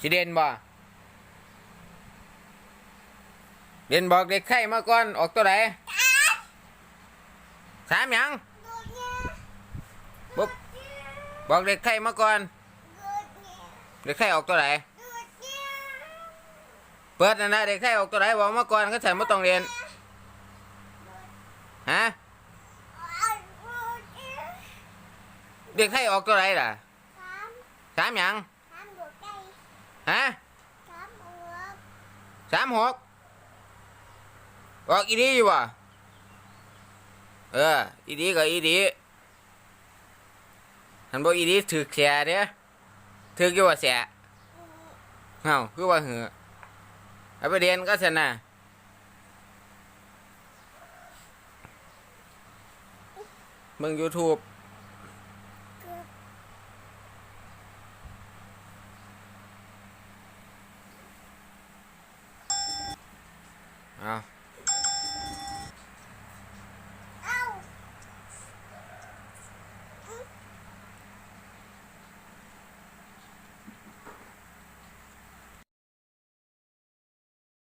สิเด่นบ่เด่นบอกเด็กไข่มาก่อนออกตัวไหนสามหยังปุ๊บบอกเด็กไข่มาก่อนเด็กไข่ออกตัวไหนเปิดนะนะเด็กไข่ออกตัวไหนบอกมาก่อนเขาใส่ไม่ต้องเรียนฮะเด็กไข่ออกตัวไหนล่ะสามหยัง ฮะสามหกออกอีดีอยู่บ่เออ อีดีก็อีดีหันบอกอีดีถือแขนเด้อถือกี่ว่าแสะเอ้าคือว่าเหอะเอาไปเรียนก็ชนะมึง YouTube